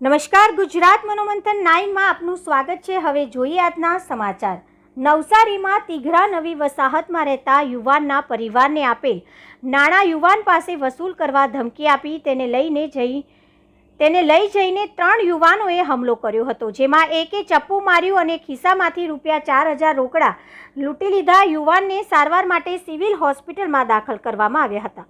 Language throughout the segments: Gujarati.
નમસ્કાર, ગુજરાત મનોમંથન નાઇનમાં આપનું સ્વાગત છે. હવે જોઈએ આજના સમાચાર. નવસારીમાં તિઘરા નવી વસાહતમાં રહેતા યુવાનના પરિવારને આપેલ નાણાં યુવાન પાસે વસૂલ કરવા ધમકી આપી. તેને લઈને જઈ, તેને લઈ જઈને ત્રણ યુવાનોએ હુમલો કર્યો હતો, જેમાં એકે ચપ્પુ માર્યું અને ખિસ્સામાંથી રૂપિયા ચાર હજાર રોકડા લૂંટી લીધા. યુવાનને સારવાર માટે સિવિલ હોસ્પિટલમાં દાખલ કરવામાં આવ્યા હતા.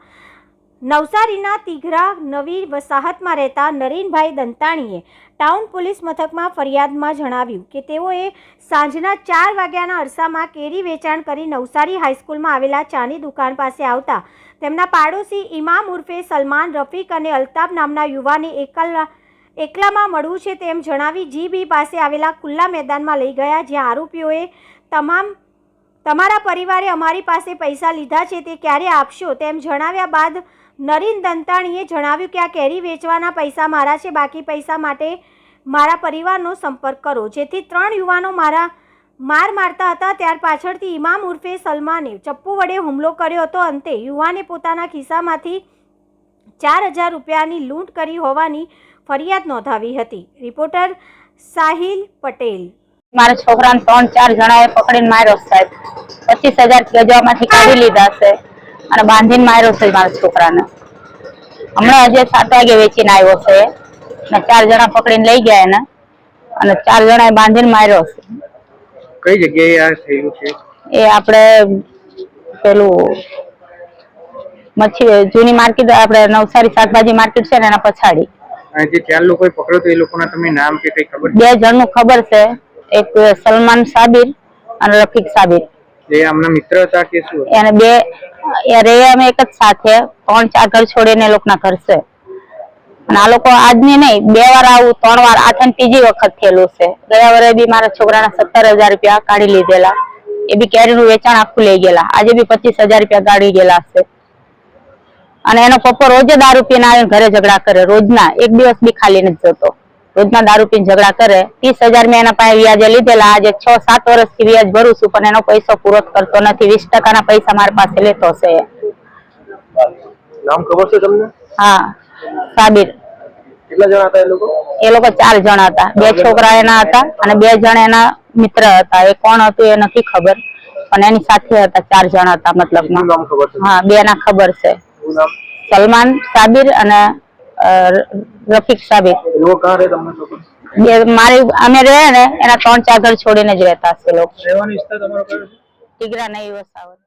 નવસારીના તિઘરા નવી વસાહતમાં રહેતા નરીનભાઈ દંતાણીએ ટાઉન પોલીસ મથકમાં ફરિયાદમાં જણાવ્યું કે તેઓએ સાંજના ચાર વાગ્યાના અરસામાં કેરી વેચાણ કરી નવસારી હાઈસ્કૂલમાં આવેલા ચાની દુકાન પાસે આવતા તેમના પાડોશી ઇમામ ઉર્ફે સલમાન, રફીક અને અલ્તાફ નામના યુવાને એકલા એકલામાં મળવું છે તેમ જણાવી જીબી પાસે આવેલા ખુલ્લા મેદાનમાં લઈ ગયા, જ્યાં આરોપીઓએ તમામ તમારા પરિવારે અમારી પાસે પૈસા લીધા છે તે ક્યારે આપશો? તેમ જણાવ્યા બાદ નરીન દંતાણીએ જણાવ્યું કે આ કેરી વેચવાના પૈસા મારા છે, બાકી પૈસા માટે મારા પરિવારનો સંપર્ક કરો. જેથી ત્રણ યુવાનો મારા માર મારતા હતા, ત્યાર પાછળથી ઇમામ ઉર્ફે સલમાને ચપ્પુ વડે હુમલો કર્યો હતો. અંતે યુવાને પોતાના ખિસ્સામાંથી ચાર હજાર રૂપિયાની લૂંટ કરી હોવાની ફરિયાદ નોંધાવી હતી. રિપોર્ટર સાહિલ પટેલ મારા છોકરાને ત્રણ ચાર જણાએ પકડીને માર્યો સાહેબ. પચીસ હજાર ગજવામાંથી કાઢી લીધા છે અને બાંધીને માર્યો છે મારા છોકરાને. હમણાં હજી સાત વાગે વેચીને આવ્યો છે અને ચાર જણા પકડીને લઈ ગયા એને. અને ચાર જણાએ બાંધીને માર્યો છે. કઈ જગ્યાએ આ થયું છે? એ આપણે પેલું મચ્છી જૂની માર્કેટ આપણે નવસારી શાકભાજી માર્કેટ છે ને એના પછાડી. બે જે ચાર લોકોએ પકડ્યો તો એ લોકોના તમને નામ કે કઈ ખબર બે જણનું ખબર છે. એક સલમાન સાબિર અને રફીક સાબિર. એ આમના મિત્ર હતા કે શું એને બે રે અમે એક જ સાથે ત્રણ ચાર ઘર છોડીને લોકોના ઘર છે. અને આ લોકો આજની નહીં બે વાર આવું ત્રણ વાર આ થઈને ત્રીજી વખત થયેલું છે. ગયા વર્ષે બી મારા છોકરાના સત્તર હજાર રૂપિયા કાઢી લીધેલા. એ બી કેરીનું વેચાણ આખું લઈ ગયેલા. આજે બી પચીસ હજાર રૂપિયા કાઢી ગયેલા છે. અને એનો પપ્પો રોજે દારૂ પીને આવીને ઘરે ઝઘડા કરે. રોજના એક દિવસ બી ખાલી નથી જતો. રોજના દારૂ પીને ઝઘડા કરે ત્રીસ હજાર મેં એના પાસે વ્યાજે લીધેલા. આજે છ સાત વર્ષથી વ્યાજ ભરું છું પણ એનો પૈસો પૂરો કરતો નથી. વીસ ટકાના પૈસા મારી પાસે લેતો છે. નામ ખબર છે તમને? હા સાબિર. કેટલા જણા હતા એ લોકો? એ લોકો ચાર જણ હતા. બે છોકરા એના હતા અને બે જણ એના મિત્ર હતા. એ કોણ હતું એ નથી ખબર પણ એની સાથે હતા ચાર જણ હતા મતલબ હા બે ના ખબર છે. સલમાન સાબિર અને રફીક બે મારી અમે રહે ને એના ત્રણ ચાર ઘર છોડીને જ રહેતા હશે લોકો. ટીગરા નહીં વસાવત.